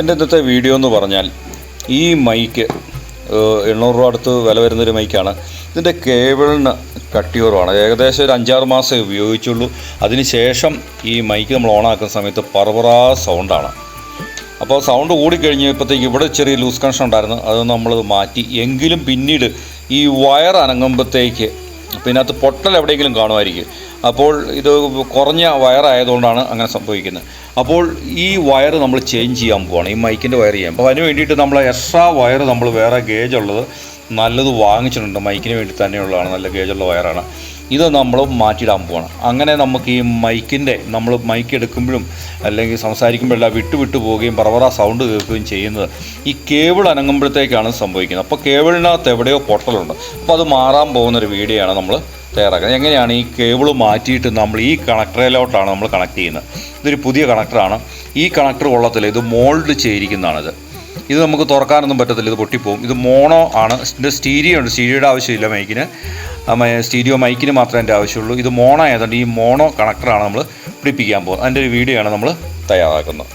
എന്റെ ഇന്നത്തെ വീഡിയോ എന്ന് പറഞ്ഞാൽ ഈ മൈക്ക് എണ്ണൂറ് രൂപ അടുത്ത് വില വരുന്നൊരു മൈക്കാണ്. ഇതിന്റെ കേബിളിന് കട്ടിയോറുമാണ് ഏകദേശം ഒരു അഞ്ചാറ് മാസമേ ഉപയോഗിച്ചുള്ളൂ. അതിനുശേഷം ഈ മൈക്ക് നമ്മൾ ഓണാക്കുന്ന സമയത്ത് പറപറാ സൗണ്ടാണ്. അപ്പോൾ സൗണ്ട് കൂടിക്കഴിഞ്ഞപ്പോഴത്തേക്ക് ഇവിടെ ചെറിയ ലൂസ് കണക്ഷൻ ഉണ്ടായിരുന്നു. അത് നമ്മൾ മാറ്റി. എങ്കിലും പിന്നീട് ഈ വയർ അനങ്ങുമ്പോഴത്തേക്ക് പിന്നെ അത് പൊട്ടൽ എവിടെയെങ്കിലും കാണുമായിരിക്കും. അപ്പോൾ ഇത് കുറഞ്ഞ വയറായതുകൊണ്ടാണ് അങ്ങനെ സംഭവിക്കുന്നത്. അപ്പോൾ ഈ വയർ നമ്മൾ ചേഞ്ച് ചെയ്യാൻ പോവാണ് ഈ മൈക്കിന്റെ വയർ ചെയ്യാൻ. അപ്പോൾ അതിന് വേണ്ടിയിട്ട് നമ്മൾ എക്സ്ട്രാ വയർ നമ്മൾ വേറെ ഗേജ് ഉള്ളത് നല്ലത് വാങ്ങിച്ചിട്ടുണ്ട് മൈക്കിന് വേണ്ടി തന്നെയുള്ളതാണ് നല്ല ഗേജുള്ള വയറാണ്. ഇത് നമ്മൾ മാറ്റിയിടാൻ പോവാണ്. അങ്ങനെ നമുക്ക് ഈ മൈക്കിന്റെ നമ്മൾ മൈക്ക് എടുക്കുമ്പോഴും അല്ലെങ്കിൽ സംസാരിക്കുമ്പോഴെല്ലാം വിട്ടു വിട്ടു പോവുകയും പറവറ സൗണ്ട് കേൾക്കുകയും ചെയ്യുന്നത് ഈ കേബിൾ അനങ്ങുമ്പോഴത്തേക്കാണ് സംഭവിക്കുന്നത്. അപ്പോൾ കേബിളിനകത്ത് എവിടെയോ പൊട്ടലുണ്ട്. അപ്പോൾ അത് മാറാൻ പോകുന്നൊരു വീഡിയോ ആണ് നമ്മൾ തയ്യാറാക്കുന്നത്. എങ്ങനെയാണ് ഈ കേബിൾ മാറ്റിയിട്ട് നമ്മൾ ഈ കണക്ടറിലോട്ടാണ് നമ്മൾ കണക്ട് ചെയ്യുന്നത്? ഇതൊരു പുതിയ കണക്ടറാണ്. ഈ കണക്ടർ കൊള്ളത്തില്ല. ഇത് മോൾഡ് ചെയ്തിരിക്കുന്നതാണിത്. ഇത് നമുക്ക് തുറക്കാനൊന്നും പറ്റത്തില്ല. ഇത് പൊട്ടിപ്പോവും. ഇത് മോണോ ആണ്. ഇതിന്റെ സ്റ്റീരിയോ ഉണ്ട്. സ്റ്റീരിയോയുടെ ആവശ്യമില്ല മൈക്കിന് സ്റ്റീരിയോ മൈക്കിന് മാത്രമേ എന്റെ ആവശ്യമുള്ളൂ. ഇത് മോണോ ആയതുകൊണ്ട് ഈ മോണോ കണക്ടറാണ് നമ്മൾ പിടിപ്പിക്കാൻ പോകുന്നത്. അതിന്റെ ഒരു വീഡിയോ ആണ് നമ്മൾ തയ്യാറാക്കുന്നത്.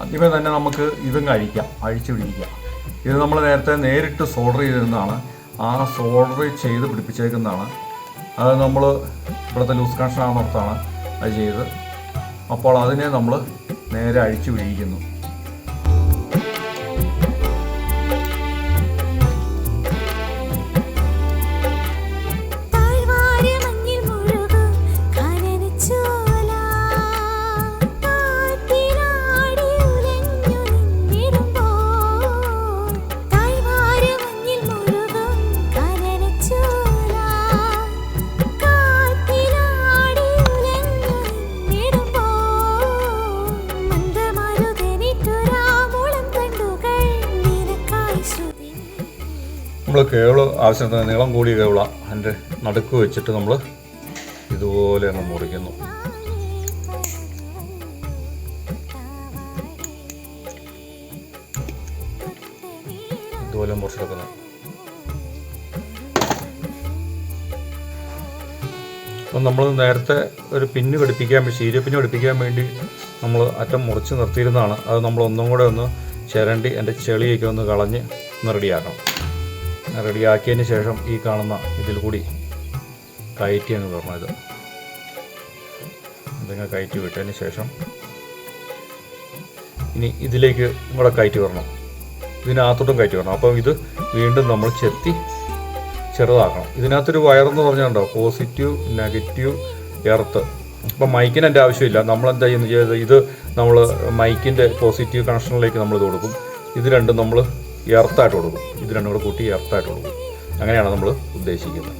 ആദ്യമേ തന്നെ നമുക്ക് ഇതും കഴിക്കാം. അഴിച്ചു പിടിക്കാം. ഇത് നമ്മൾ നേരത്തെ നേരിട്ട് സോൾഡർ ചെയ്തിരുന്നതാണ്. ആ സോൾഡർ ചെയ്ത് പിടിപ്പിച്ചേക്കുന്നതാണ്. അത് നമ്മൾ ഇവിടുത്തെ ലൂസ് കണക്ഷൻ ആണെന്നോർത്താണ് അത് ചെയ്ത് അപ്പോൾ അതിനെ നമ്മൾ നേരെ അഴിച്ചു പിടിക്കുന്നു നമ്മൾ കേബിൾ ആവശ്യത്തിന് നീളം കൂടിയ കേവള അതിന്റെ നടുക്ക് വെച്ചിട്ട് നമ്മൾ ഇതുപോലെ അങ്ങ് മുറിക്കുന്നു. ഇതുപോലെ മുറിച്ചെടുക്കുന്നു. അപ്പം നമ്മൾ നേരത്തെ ഒരു പിന്ന് പിടിപ്പിക്കാൻ വേണ്ടി പിടിപ്പിക്കാൻ വേണ്ടി നമ്മൾ അറ്റം മുറിച്ച് നിർത്തിയിരുന്നതാണ്. അത് നമ്മൾ ഒന്നും കൂടെ ഒന്ന് ചിരണ്ടി എന്റെ ചെളിയൊക്കെ ഒന്ന് കളഞ്ഞ് ഒന്ന് റെഡിയാക്കണം. റെഡിയാക്കിയതിന് ശേഷം ഈ കാണുന്ന ഇതിൽ കൂടി കയറ്റി എന്ന് പറഞ്ഞത്. എന്തെങ്കിലും കയറ്റി വിട്ടതിന് ശേഷം ഇനി ഇതിലേക്ക് ഇവിടെ കയറ്റി വരണം. ഇതിനകത്തോട്ടും കയറ്റി വരണം. അപ്പം ഇത് വീണ്ടും നമ്മൾ ചെത്തി ചെറുതാക്കണം. ഇതിനകത്തൊരു വയറെന്ന് പറഞ്ഞുണ്ടോ പോസിറ്റീവ് നെഗറ്റീവ് എർത്ത്. ഇപ്പം മൈക്കിന് എന്റെ ആവശ്യമില്ല. നമ്മൾ എന്താ ചെയ്യുന്നത്? ഇത് നമ്മൾ മൈക്കിന്റെ പോസിറ്റീവ് കണക്ഷനിലേക്ക് നമ്മൾ ഇത് കൊടുക്കും. ഇത് രണ്ടും നമ്മൾ എർത്തായിട്ട് കൊടുക്കും. ഇത് രണ്ടും കൂടെ കൂട്ടി എർത്തായിട്ട് കൊടുക്കും. അങ്ങനെയാണ് നമ്മൾ ഉദ്ദേശിക്കുന്നത്.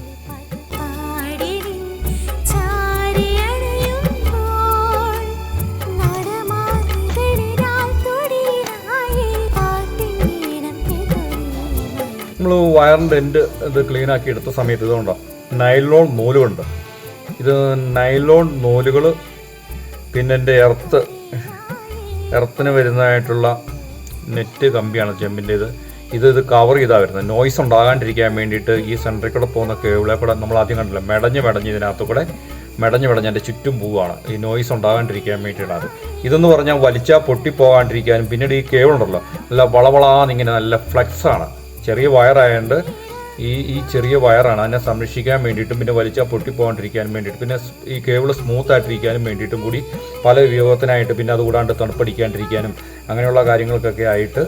നമ്മൾ വയറിന്റെ എൻഡ് ഇത് ക്ലീൻ ആക്കി എടുത്ത സമയത്ത് ഇതുകൊണ്ടാണ് നൈലോൺ നൂലുകൊണ്ട് ഇത് നൈലോൺ നൂലുകൾ പിന്നെ എന്റെ എർത്ത് എർത്തിന് വരുന്നതായിട്ടുള്ള നെറ്റ് കമ്പിയാണ് ചെമ്പിന്റേത്. ഇത് ഇത് കവർ ചെയ്താൽ വരുന്നത് നോയ്സ് ഉണ്ടാകാണ്ടിരിക്കാൻ വേണ്ടിയിട്ട് ഈ സെന്ററിൽ കൂടെ പോകുന്ന കേബിളെ കൂടെ നമ്മൾ ആദ്യം കണ്ടില്ല മെടഞ്ഞ് മെടഞ്ഞ് ഇതിനകത്ത് കൂടെ മെടഞ്ഞ് മെടഞ്ഞ് എന്റെ ചുറ്റും പോവുകയാണ്. ഈ നോയ്സ് ഉണ്ടാകാണ്ടിരിക്കാൻ വേണ്ടിയിട്ടാണ്. ഇതെന്ന് പറഞ്ഞാൽ വലിച്ചാൽ പൊട്ടിപ്പോകാണ്ടിരിക്കാനും പിന്നീട് ഈ കേബിൾ ഉണ്ടല്ലോ. നല്ല വളവളാന്നിങ്ങനെ നല്ല ഫ്ലെക്സാണ് ചെറിയ വയറായതുകൊണ്ട് ഈ ഈ ചെറിയ വയറാണ് അതിനെ സംരക്ഷിക്കാൻ വേണ്ടിയിട്ടും പിന്നെ വലിച്ചാൽ പൊട്ടിപ്പോകാണ്ടിരിക്കാനും വേണ്ടിയിട്ട് പിന്നെ ഈ കേബിൾ സ്മൂത്ത് ആയിട്ടിരിക്കാനും വേണ്ടിയിട്ടും കൂടി പല ഉപയോഗത്തിനായിട്ട് പിന്നെ അതുകൂടാണ്ട് തണുപ്പടിക്കാണ്ടിരിക്കാനും അങ്ങനെയുള്ള കാര്യങ്ങൾക്കൊക്കെ ആയിട്ട്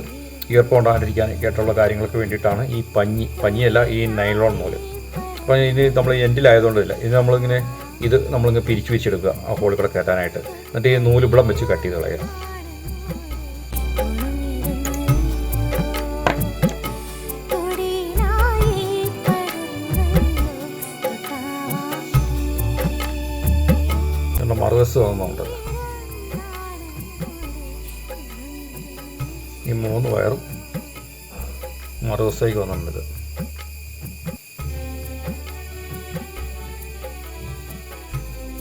ഈർപ്പം ഉണ്ടാകാണ്ടിരിക്കാനൊക്കെ ആയിട്ടുള്ള കാര്യങ്ങൾക്ക് വേണ്ടിയിട്ടാണ് ഈ പഞ്ഞി പഞ്ഞിയല്ല ഈ നൈലോൺ നൂൽ അപ്പോൾ ഇത് നമ്മൾ എൻഡിലായതുകൊണ്ടില്ല ഇത് നമ്മളിങ്ങനെ ഇത് നമ്മളിങ്ങനെ പിരിച്ചു വെച്ചെടുക്കുക ആ ഹോളിൽ കയറ്റാനായിട്ട്. എന്നിട്ട് ഈ നൂൽ വെച്ച് കട്ട് ചെയ്ത് കളയുക. മറുവശത്ത് വന്നുണ്ട് ഈ മൂന്ന് വയറും മറുവശത്തേക്ക് വന്നിട്ടുണ്ട്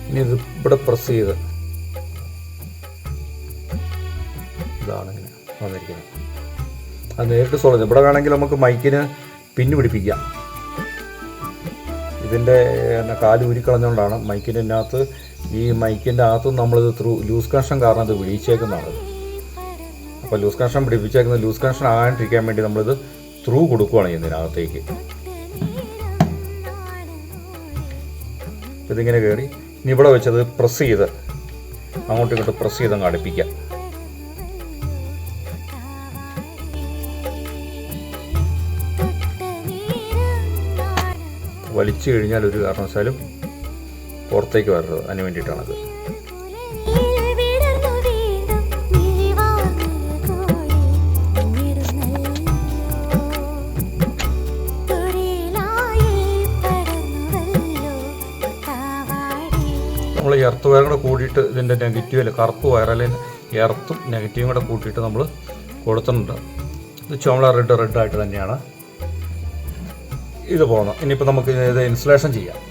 ഇനി ഇത് ഇവിടെ പ്രസ് ചെയ്ത് ഇതാണ് ഇങ്ങനെ വന്നിരിക്കുന്നത്. അത് നേരിട്ട് സോൾവ് ഇവിടെ വേണമെങ്കിൽ നമുക്ക് മൈക്കിന് പിന്നു പിടിപ്പിക്കാം. ഇതിന്റെ കാൽ ഊരിക്കളഞ്ഞുകൊണ്ടാണ് മൈക്കിന്റെ അകത്ത് ഈ മൈക്കിന്റെ അകത്ത് നമ്മളിത് ത്രൂ ലൂസ് കണക്ഷൻ കാരണം ഇത് വിഴിച്ചേക്കുന്നതാണ് അപ്പോൾ ലൂസ് കണക്ഷൻ പിടിപ്പിച്ചേക്കുന്ന ലൂസ് കണക്ഷൻ ആകാണ്ടിരിക്കാൻ വേണ്ടി നമ്മളിത് ത്രൂ കൊടുക്കുകയാണ് ഇതിനകത്തേക്ക്. ഇതിങ്ങനെ കയറി ഇനി ഇവിടെ വെച്ചത് പ്രസ് ചെയ്ത് അങ്ങോട്ടും ഇങ്ങോട്ടും പ്രസ് ചെയ്ത് അങ്ങ് അടുപ്പിക്കാം. വലിച്ചു കഴിഞ്ഞാൽ ഒരു കാരണവശാലും പുറത്തേക്ക് വരരുത്. അതിന് വേണ്ടിയിട്ടാണത്. നമ്മൾ എർത്ത് വയറും കൂടെ കൂടിയിട്ട് ഇതിന്റെ നെഗറ്റീവ് അല്ല? കറുപ്പ് അല്ലെങ്കിൽ എർത്തും നെഗറ്റീവും കൂടെ കൂട്ടിയിട്ട് നമ്മൾ കൊടുത്തിട്ടുണ്ട്. ഇത് റെഡ് റെഡ് ആയിട്ട് തന്നെയാണ്. ഇത് പോകണം. ഇനിയിപ്പോൾ നമുക്ക് ഇത് ഇൻസ്റ്റലേഷൻ ചെയ്യാം.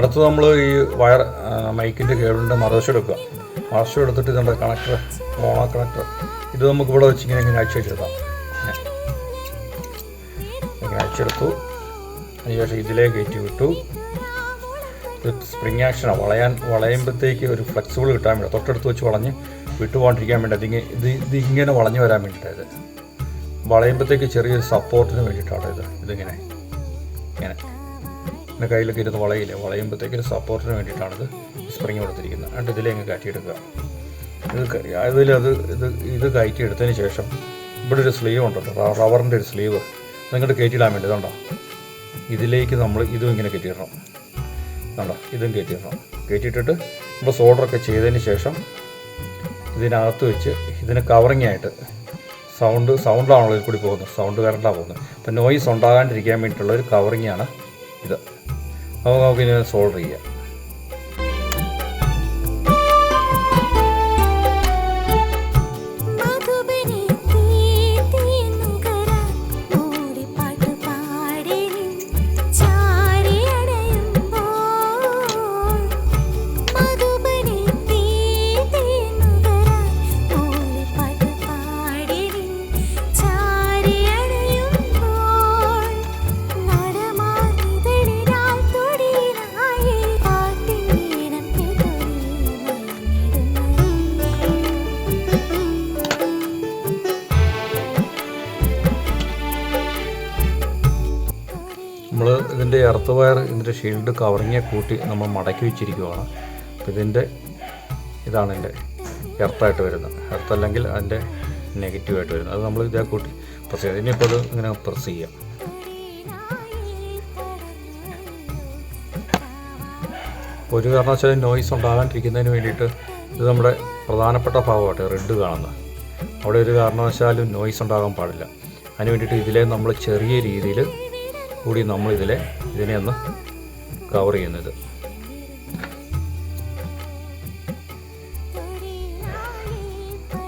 അടുത്ത് നമ്മൾ ഈ വയർ മൈക്കിന്റെ കേബിളിന്റെ മറവശം എടുക്കുക. മറവശം എടുത്തിട്ട് നമ്മുടെ കണക്ടർ ഓണ കണക്ടർ. ഇത് നമുക്ക് ഇവിടെ വെച്ച് ഇങ്ങനെ ഇങ്ങനെ അഴിച്ചെടുക്കാം ഇങ്ങനെ. അഴിച്ചെടുത്തു അതിനുശേഷം ഇതിലേക്ക് കയറ്റി വിട്ടു. സ്പ്രിങ് ആക്ഷനാണ് വളയാൻ വളയുമ്പോഴത്തേക്ക് ഒരു ഫ്ലെക്സിബിൾ കിട്ടാൻ വേണ്ടി തൊട്ടടുത്ത് വെച്ച് വളഞ്ഞ് വിട്ടുപോകാണ്ടിരിക്കാൻ വേണ്ടി അതിങ്ങനെ ഇത് ഇത് ഇങ്ങനെ വളഞ്ഞു വരാൻ വേണ്ടിയിട്ടാണ് ഇത്. വളയുമ്പോഴത്തേക്ക് ചെറിയൊരു സപ്പോർട്ടിന് വേണ്ടിയിട്ടാണ് ഇത്. ഇതിങ്ങനെ. എന്റെ കയ്യിലൊക്കെ ഇരുന്ന് വളയില്ലേ? വളയുമ്പോഴത്തേക്ക് ഒരു സപ്പോർട്ടിന് വേണ്ടിയിട്ടാണിത് സ്പ്രിങ് കൊടുത്തിരിക്കുന്നത്. എന്നിട്ട് ഇതിലേക്ക് കയറ്റിയെടുക്കുക. ഇത് ഇതിലത് ഇത് ഇത് കയറ്റി എടുത്തതിന് ശേഷം ഇവിടെ ഒരു സ്ലീവ് ഉണ്ടല്ലോ റബ്ബറിന്റെ ഒരു സ്ലീവ് നിങ്ങോട്ട് കയറ്റിയിടാൻ വേണ്ടി ഇതുണ്ടോ? ഇതിലേക്ക് നമ്മൾ ഇതും ഇങ്ങനെ കയറ്റിയിടണം. കണ്ടോ ഇതും കയറ്റിയിടണം. കയറ്റിയിട്ടിട്ട് നമ്മൾ സോൾഡറൊക്കെ ചെയ്തതിന് ശേഷം ഇതിനകത്ത് വെച്ച് ഇതിന് കവറിങ് ആയിട്ട് സൗണ്ട് സൗണ്ടാണല്ലോ ഇതിൽ കൂടി പോകുന്നത്? സൗണ്ട് കറണ്ടാണ് പോകുന്നത്. അപ്പോൾ നോയിസ് ഉണ്ടാകാണ്ടിരിക്കാൻ വേണ്ടിയിട്ടുള്ള ഒരു കവറിങ് ആണ് ഇത്. നമുക്ക് നമുക്ക് ഇതിനെ സോൾഡർ ചെയ്യാം. നമ്മൾ ഇതിന്റെ എർത്ത് വയർ ഇതിന്റെ ഷീൽഡ് കവറിങ്ങെ കൂട്ടി നമ്മൾ മടക്കി വെച്ചിരിക്കുകയാണ് അപ്പോൾ ഇതിന്റെ ഇതാണ് എന്റെ എർത്തായിട്ട് വരുന്നത്. എർത്ത് അല്ലെങ്കിൽ അതിന്റെ നെഗറ്റീവായിട്ട് വരുന്നത്. അത് നമ്മൾ ഇതേ കൂട്ടി പ്രസ് ചെയ്യാം ഇനിയിപ്പോൾ അത് ഇങ്ങനെ പ്രസ് ചെയ്യാം ഒരു കാരണവശാലും നോയിസ് ഉണ്ടാകാണ്ടിരിക്കുന്നതിന് വേണ്ടിയിട്ട് ഇത് നമ്മുടെ പ്രധാനപ്പെട്ട ഭാഗമായിട്ട് റെഡ് കാണുന്നത്. അവിടെ ഒരു കാരണവശാലും നോയിസ് ഉണ്ടാകാൻ പാടില്ല. അതിന് വേണ്ടിയിട്ട് ഇതിലെ നമ്മൾ ചെറിയ രീതിയിൽ കൂടി നമ്മൾ ഇതിലെ ഇതിനെ ഒന്ന് കവർ ചെയ്യുന്നത്.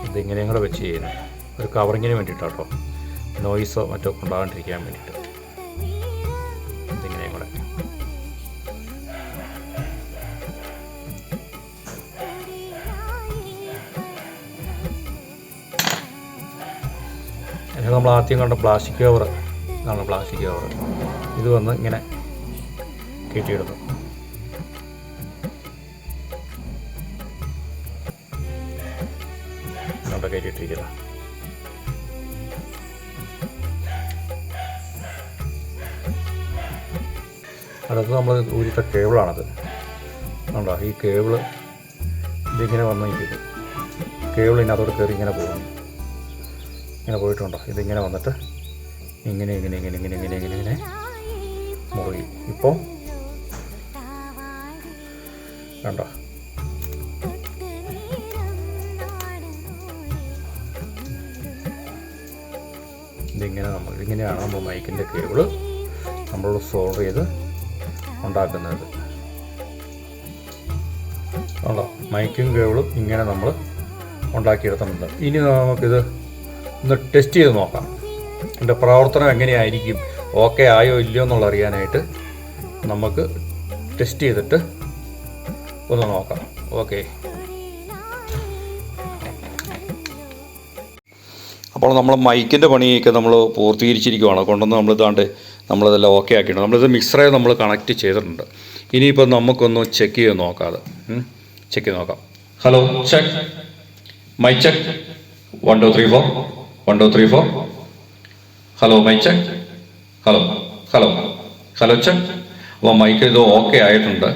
ഇതിങ്ങനെയും കൂടെ വെച്ച് ചെയ്യുന്നത് ഒരു കവറിങ്ങിന് വേണ്ടിയിട്ടാട്ടോ. നോയിസോ മറ്റോ ഉണ്ടാകാണ്ടിരിക്കാൻ വേണ്ടിയിട്ട്. നമ്മൾ ആദ്യം കണ്ട പ്ലാസ്റ്റിക് കവർ ഇതാണ് പ്ലാസ്റ്റിക് കവർ. ഇത് വന്ന് ഇങ്ങനെ കെട്ടിയെടുക്കും. അവിടെ കയറ്റിയിട്ടിരിക്കുക അടുത്ത് നമ്മൾ ഊരിട്ട കേബിളാണത്. കണ്ടോ ഈ കേബിൾ ഇതിങ്ങനെ വന്ന് നിൽക്കുന്നു. കേബിൾ ഇതിനകത്തോട്ട് കയറി ഇങ്ങനെ പോകുന്നു. ഇങ്ങനെ പോയിട്ടുണ്ടോ? ഇതിങ്ങനെ വന്നിട്ട് ഇങ്ങനെ ഇങ്ങനെ ഇങ്ങനെ ഇങ്ങനെ ഇങ്ങനെ ഇങ്ങനെ ഇങ്ങനെ. മുറി ഇപ്പോൾ കണ്ടോ? ഇതിങ്ങനെ നമ്മൾ ഇങ്ങനെയാണ് നമ്മൾ മൈക്കിന്റെ കേബിൾ നമ്മൾ സോൾവ് ചെയ്ത് ഉണ്ടാക്കുന്നത്. ഉണ്ടോ മൈക്കും കേബിളും ഇങ്ങനെ നമ്മൾ ഉണ്ടാക്കിയെടുത്തിട്ടുണ്ട്. ഇനി നമുക്കിത് ഒന്ന് ടെസ്റ്റ് ചെയ്ത് നോക്കാം. എന്റെ പ്രവർത്തനം എങ്ങനെയായിരിക്കും? ഓക്കെ ആയോ ഇല്ലയോ എന്നുള്ള അറിയാനായിട്ട് നമുക്ക് ടെസ്റ്റ് ചെയ്തിട്ട് ഒന്ന് നോക്കാം. ഓക്കെ. അപ്പോൾ നമ്മൾ മൈക്കിന്റെ പണിയൊക്കെ നമ്മൾ പൂർത്തീകരിച്ചിരിക്കുവാണ്. കൊണ്ടുവന്ന് നമ്മൾ ഇതാണ്ട് നമ്മളിതെല്ലാം ഓക്കെ ആക്കിയിട്ടുണ്ട്. നമ്മളിത് മിക്സറെ നമ്മൾ കണക്റ്റ് ചെയ്തിട്ടുണ്ട്. ഇനിയിപ്പോൾ നമുക്കൊന്ന് ചെക്ക് ചെയ്ത് നോക്കാം അത് ചെക്ക് ചെയ്ത് നോക്കാം. Hello check. My check. One two three four. One two three four. Hello my check hello hello hello check അപ്പോൾ മൈക്ക് ഇത് ഓക്കെ ആയിട്ടുണ്ട്.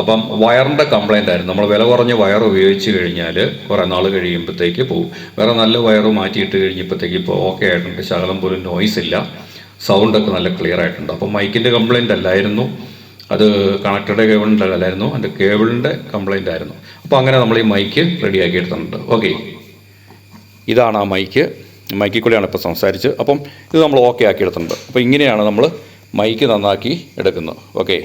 അപ്പം വയറിന്റെ കംപ്ലൈന്റ് ആയിരുന്നു. നമ്മൾ വില കുറഞ്ഞ വയർ ഉപയോഗിച്ച് കഴിഞ്ഞാൽ കുറേ നാൾ കഴിയുമ്പോഴത്തേക്ക് പോകും വേറെ നല്ല വയർ മാറ്റിയിട്ട് കഴിഞ്ഞപ്പോഴത്തേക്ക് ഇപ്പോൾ ഓക്കെ ആയിട്ടുണ്ട്. ശകലം പോലും നോയ്സ് ഇല്ല. സൗണ്ടൊക്കെ നല്ല ക്ലിയർ ആയിട്ടുണ്ട്. അപ്പം മൈക്കിന്റെ കംപ്ലൈന്റ് അല്ലായിരുന്നു. അത് കണക്റ്റഡ് കേബിളിന്റെ അല്ലായിരുന്നു. അതിന്റെ കേബിളിന്റെ കംപ്ലൈന്റ് ആയിരുന്നു. അപ്പോൾ അങ്ങനെ നമ്മൾ ഈ മൈക്ക് റെഡിയാക്കി എടുത്തിട്ടുണ്ട്. ഓക്കെ ഇതാണ് ആ മൈക്ക് മൈക്കിൽ കൂടെയാണ് ഇപ്പോൾ സംസാരിച്ച് അപ്പം ഇത് നമ്മൾ ഓക്കെ ആക്കി എടുത്തിട്ടുണ്ട്. അപ്പോൾ ഇങ്ങനെയാണ് നമ്മൾ മൈക്ക് നന്നാക്കി എടുക്കുന്നത്. ഓക്കെ